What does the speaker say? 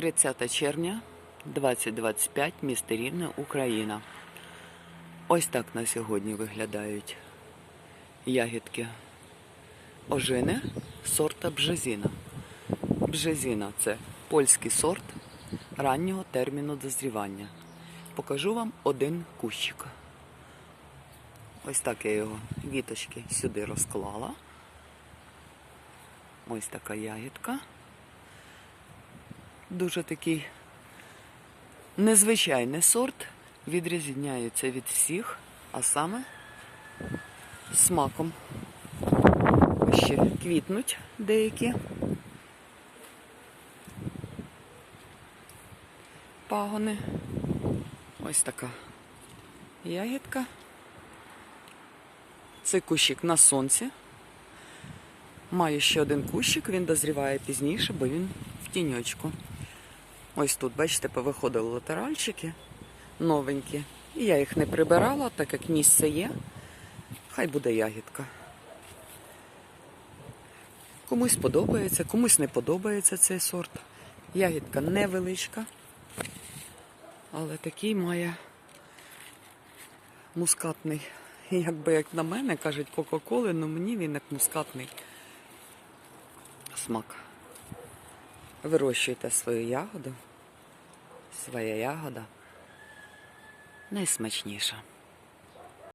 30 червня 2025, місто Рівне, Україна. Ось так на сьогодні виглядають ягідки ожини сорта бжезіна. Бжезіна це польський сорт раннього терміну дозрівання. Покажу вам один кущик. Ось так я його віточки сюди розклала. Ось така ягідка. Дуже такий незвичайний сорт, відрізняється від всіх, а саме смаком. Ще квітнуть деякі. Пагони. Ось така ягідка. Цей кущик на сонці. Маю ще один кущик, він дозріває пізніше, бо він в тіньочку. Ось тут, бачите, повиходили латеральчики новенькі. І я їх не прибирала, так як місце є. Хай буде ягідка. Комусь подобається, комусь не подобається цей сорт. Ягідка невеличка, але такий має мускатний. Якби як на мене кажуть Кока-Коли, але мені він як мускатний смак. Вирощуйте свою ягоду. Своя ягода найсмачніша.